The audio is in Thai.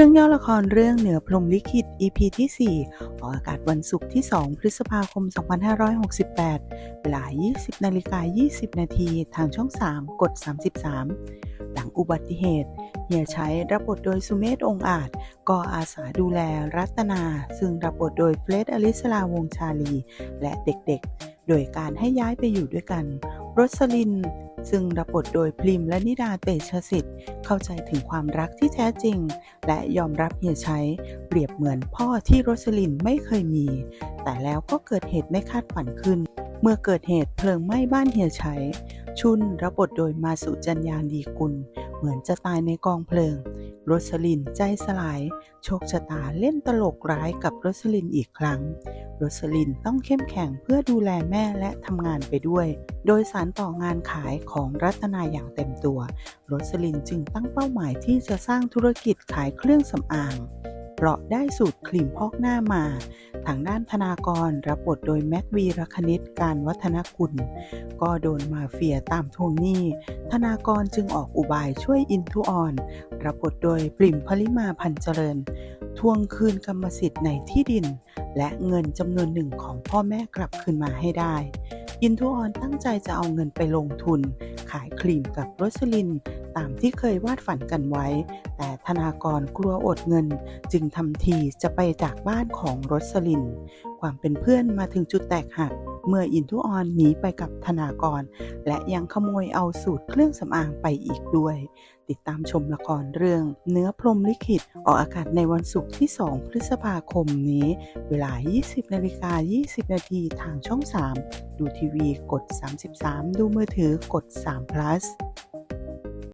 รื่องย่อละครเรื่องเหนือพรมลิขิต EP ที่ 4 ออกอากาศวันศุกร์ที่ 2 พฤษภาคม 2568 เวลา 20นาฬิกา20 นาทีทางช่อง 3 กด 33 หลังอุบัติเหตุ เฮียใช้รับบทโดยสุเมธองอาจก็อาสาดูแลรัตนา ซึ่งรับบทโดยเฟรดอลิสลาวงชาลี และเด็กๆ โดยการให้ย้ายไปอยู่ด้วยกัน รสลิน ซึ่งรับบทโดยพริมและนิดาเตชะสิทธิ์ เข้าใจถึงความรักที่แท้จริง และยอมรับเฮียใช้ เปรียบเหมือนพ่อที่โรสลินไม่เคยมี แต่แล้วก็เกิดเหตุไม่คาดฝันขึ้น เมื่อเกิดเหตุเพลิงไหม้บ้านเฮียใช้ ชุนรับบทโดยมาสุจัญญาดีกุล เหมือนจะตายในกองเพลิง โรสลินใจสลาย โชคชะตาเล่นตลกร้ายกับโรสลินอีกครั้ง โรสลินต้องเข้มแข็งเพื่อดูแลแม่และทำงานไปด้วย โดยสารต่องานขายของรัตนาอย่างเต็มตัว โรสลินจึงตั้งเป้าหมายที่จะสร้างธุรกิจขายเครื่องสำอางเพราะได้สูตรครีมพอกหน้ามา ทางด้านธนากรรับบทโดยแม็กวีรคณิตการวัฒนกุล ก็โดนมาเฟียตามทวงหนี้ ธนากรจึงออกอุบายช่วยอินทุออน รับบทโดยปริมพลิมาพันเจริญ ทวงคืนกรรมสิทธิ์ในที่ดิน และเงินจำนวนหนึ่งของพ่อแม่กลับคืนมาให้ได้อินทุออนตั้งใจจะเอาเงินไปลงทุน ขายครีมกับโรสลิน ตามที่เคยวาดฝันกันไว้ แต่ธนากรกลัวอดเงิน จึงทำทีจะไปจากบ้านของรสลิน ความเป็นเพื่อนมาถึงจุดแตกหัก เมื่ออินทุออนหนีไปกับธนากร และยังขโมยเอาสูตรเครื่องสำอางไปอีกด้วย ติดตามชมละครเรื่อง เนื้อพรมลิขิตออกอากาศในวันศุกร์ที่ 2 พฤษภาคมนี้ เวลา 20นาฬิกา20 นาทีทางช่อง 3 ดูทีวีกด 33 ดูมือถือกด3 plus